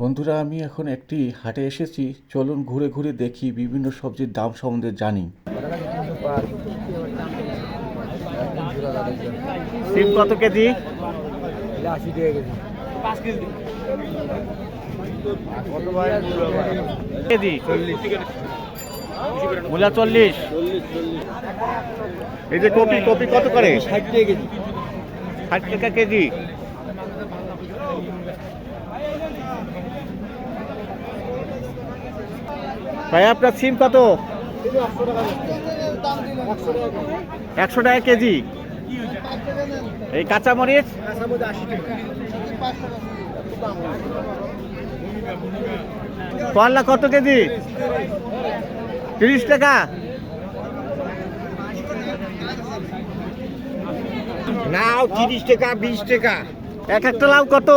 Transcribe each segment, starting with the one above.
বন্ধুরা আমি এখন একটি হাটে এসেছি। চলুন ঘুরে ঘুরে দেখি বিভিন্ন সবজির দাম সম্বন্ধে জানি। সিম কত কেজি? আশি টাকা কেজি কেজি? মূলা চল্লিশ। এই যে কপি কপি কত করে? ষাট টাকা কেজি। ষাট টাকা কেজি। ভাই, আপনার সিম কত? একশো টাকা কেজি। এই কাঁচা মরিচ করলা কত কেজি? তিরিশ টাকা। নাও, তিরিশ টাকা, বিশ টাকা। এক একটা লাউ কত?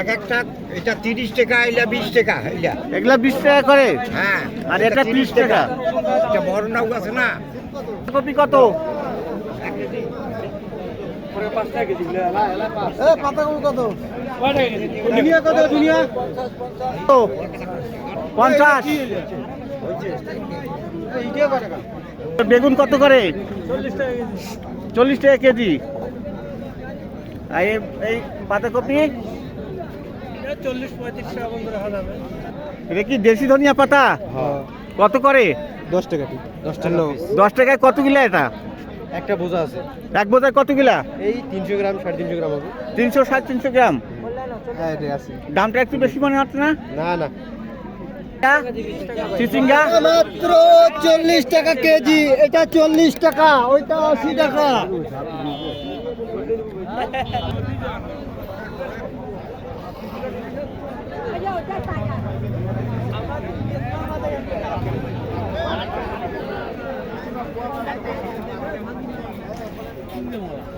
এক একটা এটা তিরিশ টাকা এটা বিশ টাকা এটা এগুলা বিশ টাকা করে? হ্যাঁ। আর এটা 30 টাকা। এটা বড় নাও আছে না? কপি কত? দুনিয়া কত দুনিয়া? কত? পঞ্চাশ। বেগুন কত করে? চল্লিশ টাকা কেজি। আর এই- এই পাতাকপি চল্লিশ পঁয়ত্রিশ টাকা বন্ধু রাখা যাবে এটা কি দেশি ধনিয়া পাতা? কত করে? দশ টাকা দশ টাকা দশ টাকায় কত কিলা এটা? একটা বোঝা আছে। এক বোঝায় কত কিলা? এই তিনশো গ্রাম সাড়ে তিনশো গ্রাম হবে। তিনশো সাড়ে তিনশো গ্রাম? হ্যাঁ এটা আছে। দামটা একটু বেশি মনে হচ্ছে না? না না। চিচিঙ্গা? মাত্র চল্লিশ টাকা কেজি। এটা চল্লিশ টাকা ওইটা আশি টাকা।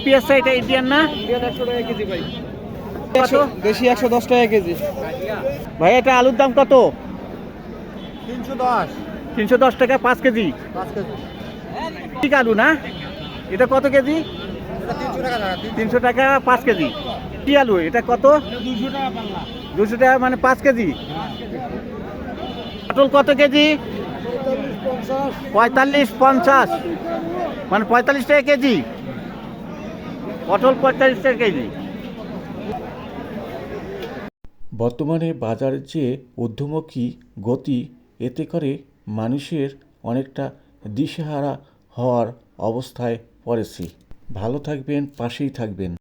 পেঁয়াজটা এটা ইন্ডিয়ান না? বেশি একশো দশ টাকা কেজি। ভাই এটা আলুর দাম কত? তিনশো দশ। তিনশো দশ টাকা পাঁচ কেজি। পাঁচ কেজি। ঠিক আলু না? এটা কত কেজি? তিনশো টাকা পাঁচ কেজি। কি আলু? এটা কত? দুশো টাকা দুশো টাকা মানে পাঁচ কেজি। পটল কত কেজি? পঁয়তাল্লিশ পঞ্চাশ। মানে পঁয়তাল্লিশ টাকা কেজি। পটল পঁয়তাল্লিশ টাকা কেজি। বর্তমানে বাজারের যে ঊর্ধ্বমুখী গতি এতে করে মানুষের অনেকটা দিশেহারা হওয়ার অবস্থায় পড়েছে। ভালো থাকবেন পাশেই থাকবেন।